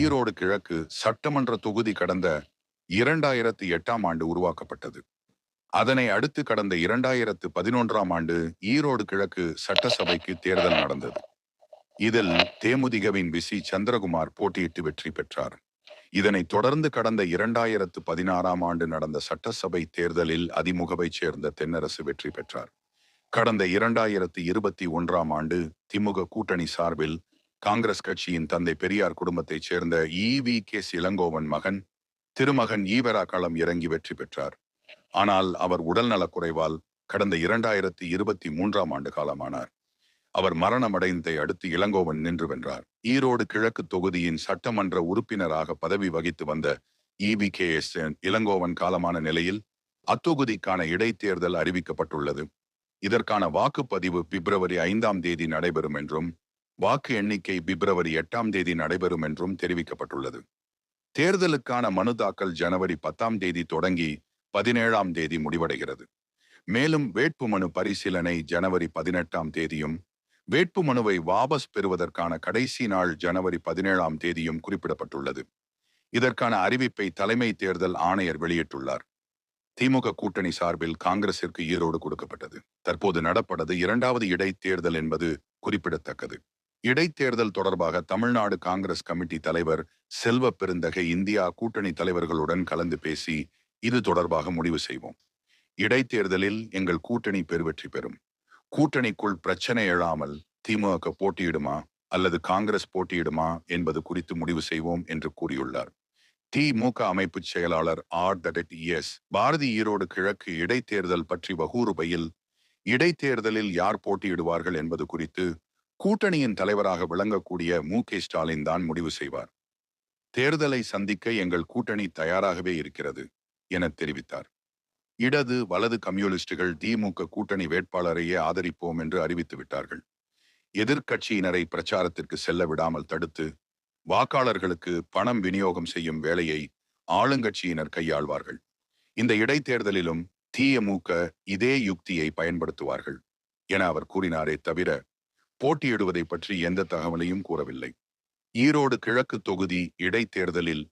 ஈரோடு கிழக்கு சட்டமன்ற தொகுதி கடந்த இரண்டாயிரத்து எட்டாம் ஆண்டு உருவாக்கப்பட்டது. அதனை அடுத்து கடந்த இரண்டாயிரத்து பதினொன்றாம் ஆண்டு ஈரோடு கிழக்கு சட்டசபைக்கு தேர்தல் நடந்தது. இதில் தேமுதிகவின் விசி சந்திரகுமார் போட்டியிட்டு வெற்றி பெற்றார். இதனைத் தொடர்ந்து கடந்த இரண்டாயிரத்து பதினாறாம் ஆண்டு நடந்த சட்டசபை தேர்தலில் அதிமுகவைச் சேர்ந்த தென்னரசு வெற்றி பெற்றார். கடந்த இரண்டாயிரத்து இருபத்தி ஒன்றாம் ஆண்டு திமுக கூட்டணி சார்பில் காங்கிரஸ் கட்சியின் தந்தை பெரியார் குடும்பத்தைச் சேர்ந்த ஈவி கே. இளங்கோவன் மகன் திருமகன் ஈவரா களம் இறங்கி வெற்றி பெற்றார். ஆனால் அவர் உடல்நலக் குறைவால் கடந்த இரண்டாயிரத்தி இருபத்தி மூன்றாம் ஆண்டு காலமானார். அவர் மரணமடைந்ததை அடுத்து இளங்கோவன் நின்று வென்றார். ஈரோடு கிழக்கு தொகுதியின் சட்டமன்ற உறுப்பினராக பதவி வகித்து வந்த இவி கே. எஸ். இளங்கோவன் காலமான நிலையில் அத்தொகுதிக்கான இடைத்தேர்தல் அறிவிக்கப்பட்டுள்ளது. இதற்கான வாக்குப்பதிவு பிப்ரவரி ஐந்தாம் தேதி நடைபெறும் என்றும் வாக்கு எண்ணிக்கை பிப்ரவரி எட்டாம் தேதி நடைபெறும் என்றும் தெரிவிக்கப்பட்டுள்ளது. தேர்தலுக்கான மனு தாக்கல் ஜனவரி பத்தாம் தேதி தொடங்கி பதினேழாம் தேதி முடிவடைகிறது. மேலும் வேட்புமனு பரிசீலனை ஜனவரி பதினெட்டாம் தேதியும் வேட்புமனுவை வாபஸ் பெறுவதற்கான கடைசி நாள் ஜனவரி பதினேழாம் தேதியும் குறிப்பிடப்பட்டுள்ளது. இதற்கான அறிவிப்பை தலைமை தேர்தல் ஆணையர் வெளியிட்டுள்ளார். திமுக கூட்டணி சார்பில் காங்கிரசிற்கு ஈரோடு கொடுக்கப்பட்டது. தற்போது நடப்பட்டது இரண்டாவது இடைத்தேர்தல் என்பது குறிப்பிடத்தக்கது. இடைத்தேர்தல் தொடர்பாக தமிழ்நாடு காங்கிரஸ் கமிட்டி தலைவர் செல்வ பெருந்தகை இந்தியா கூட்டணி தலைவர்களுடன் கலந்து பேசி இது தொடர்பாக முடிவு செய்வோம். இடைத்தேர்தலில் எங்கள் கூட்டணி பெருவெற்றி பெறும். கூட்டணிக்குள் பிரச்சனை எழாமல் திமுக போட்டியிடுமா அல்லது காங்கிரஸ் போட்டியிடுமா என்பது குறித்து முடிவு செய்வோம் என்று கூறியுள்ளார். திமுக அமைப்பு செயலாளர் ஆர் தட் எஸ் பாரதி ஈரோடு கிழக்கு இடைத்தேர்தல் பற்றி வகூறுபையில் இடைத்தேர்தலில் யார் போட்டியிடுவார்கள் என்பது குறித்து கூட்டணியின் தலைவராக விளங்கக்கூடிய மு. கே. ஸ்டாலின் தான் முடிவு செய்வார். தேர்தலை சந்திக்க எங்கள் கூட்டணி தயாராகவே இருக்கிறது என தெரிவித்தார். இடது வலது கம்யூனிஸ்டுகள் திமுக கூட்டணி வேட்பாளரையே ஆதரிப்போம் என்று அறிவித்து விட்டார்கள். எதிர்க்கட்சியினரை பிரச்சாரத்திற்கு செல்ல விடாமல் தடுத்து வாக்காளர்களுக்கு பணம் விநியோகம் செய்யும் வேலையை ஆளுங்கட்சியினர் கையாள்வார்கள். இந்த இடைத்தேர்தலிலும் திமுக இதே யுக்தியை பயன்படுத்துவார்கள் என அவர் கூறினாரே தவிர போட்டியிடுவதை பற்றி எந்த தகவலையும் கூறவில்லை. ஈரோடு கிழக்கு தொகுதி இடைத்தேர்தலில்